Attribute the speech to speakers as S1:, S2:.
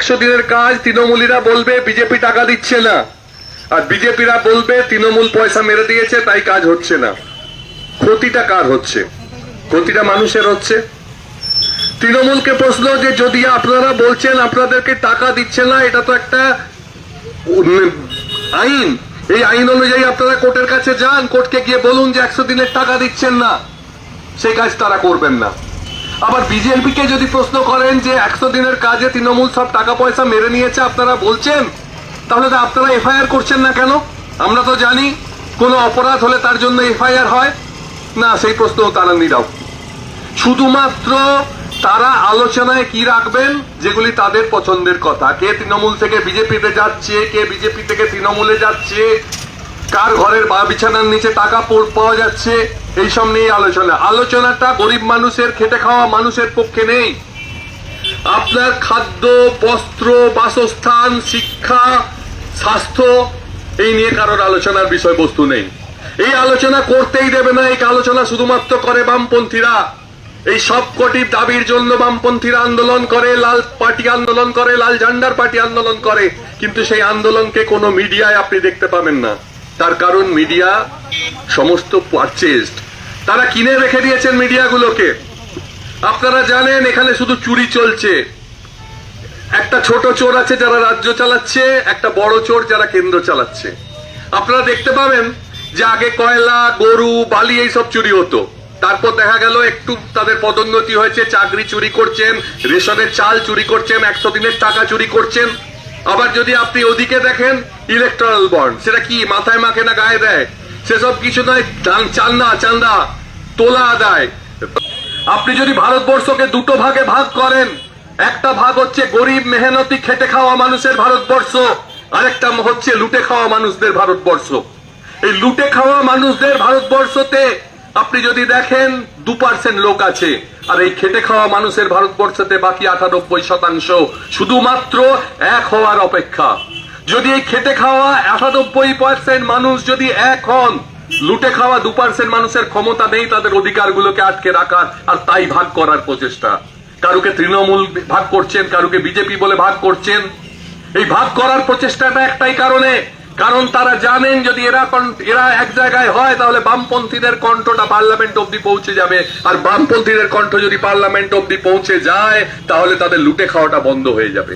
S1: একশো দিনের কাজ তৃণমূলীরা বলবে, বিজেপি টাকা দিচ্ছে না। আর বিজেপিরা বলবে, তৃণমূল পয়সা মেরে দিয়েছে, তাই কাজ হচ্ছে না। ক্ষতিটা কার হচ্ছে? ক্ষতিটা মানুষের হচ্ছে। তৃণমূলকে প্রশ্ন যে, যদি আপনারা বলছেন আপনাদেরকে টাকা দিচ্ছে না, এটা তো একটা আইন। এই আইন অনুযায়ী আপনারা কোর্টের কাছে যান, কোর্টকে গিয়ে বলুন যে, একশো দিনের টাকা দিচ্ছেন না। সেই কাজ তারা করবেন না। আবার বিজেপিকে যদি প্রশ্ন করেন যে একশো দিনের কাজে তৃণমূল সব টাকা পয়সা মেরে নিয়েছে, আপনারা বলছেন? তাহলে তো আপনারা এফআইআর করছেন না কেন? আমরা তো জানি কোনো অপরাধ হলে তার জন্য এফআইআর হয়। না, সেই প্রশ্ন তারা নিরাও শুধুমাত্র তারা আলোচনায় কি রাখবেন? যেগুলি তাদের পছন্দের কথা। কে তৃণমূল থেকে বিজেপিতে যাচ্ছে, কে বিজেপি থেকে তৃণমূলে যাচ্ছে কার ঘরের বা বিছানার নিচে টাকা পাওয়া যাচ্ছে? এইসব নিয়ে আলোচনা। আলোচনাটা গরিব মানুষের, খেটে খাওয়া মানুষের পক্ষে নেই। আপনার খাদ্য, বস্ত্র, বাসস্থান, শিক্ষা, স্বাস্থ্য, এই নিয়ে কারোর আলোচনার বিষয়বস্তু নেই। এই আলোচনা করতেই দেবে না, এই আলোচনা শুধুমাত্র করে বামপন্থীরা। এই সব কটি দাবির জন্য বামপন্থীরা আন্দোলন করে, লাল পার্টি আন্দোলন করে, লাল ঝান্ডার পার্টি আন্দোলন করে। কিন্তু সেই আন্দোলনকে কোনো মিডিয়ায় আপনি দেখতে পাবেন না। তার কারণ মিডিয়া, সমস্ত পারচেজড তারা কিনে রেখে দিয়েছেন মিডিয়াগুলোকে। আপনারা জানেন, এখানে শুধু চুরি চলছে। একটা ছোট চোর আছে যারা রাজ্য চালাচ্ছে, একটা বড় চোর যারা কেন্দ্র চালাচ্ছে। আপনারা দেখতে পাবেন যে আগে কয়লা, গরু, বালি এইসব চুরি হতো। তারপর দেখা গেল একটু তাদের পদোন্নতি হয়েছে, চাকরি চুরি করছেন, রেশনের চাল চুরি করছেন, একশো দিনের টাকা চুরি করছেন। আবার যদি আপনি ওদিকে দেখেন ইলেকট্রাল বন্ড সেটা কি মাথায় মাখে না গায়ে দেয়? সেসব কিছু নয় চান- চান্দা চান্দা, তোলা আদায়। আপনি যদি ভারতবর্ষকে দুটো ভাগে ভাগ করেন, একটা ভাগ হচ্ছে গরিব মেহনতি খেটে খাওয়া মানুষের ভারতবর্ষ, আরেকটা হচ্ছে লুটে খাওয়া মানুষদের ভারতবর্ষ। এই লুটে খাওয়া মানুষদের ভারতবর্ষতে আপনি যদি দেখেন দু পার্সেন্ট লোক আছে, আর এই খেটে খাওয়া মানুষের ভারতবর্ষতে বাকি আটানব্বই শতাংশ শুধুমাত্র এক হওয়ার অপেক্ষা। যদি এই খেটে খাওয়া আটানব্বই পার্সেন্ট মানুষ যদি এক হন, লুটে খাওয়া দু পার্সেন্ট মানুষের ক্ষমতা নেই, তাদের অধিকারগুলোকে আটকে রাখার আর তাই ভাগ করার প্রচেষ্টা। কারুকে তৃণমূল ভাগ করছেন, কারুকে বিজেপি বলে ভাগ করছেন। এই ভাগ করার প্রচেষ্টাটা একটাই কারণে, কারণ তারা জানেন যদি এরা এরা এক জায়গায় হয়, তাহলে বামপন্থীদের কণ্ঠটা পার্লামেন্ট অব্দি পৌঁছে যাবে। আর বামপন্থীদের কণ্ঠ যদি পার্লামেন্ট অব্দি পৌঁছে যায়, তাহলে তাদের লুটে খাওয়াটা বন্ধ হয়ে যাবে।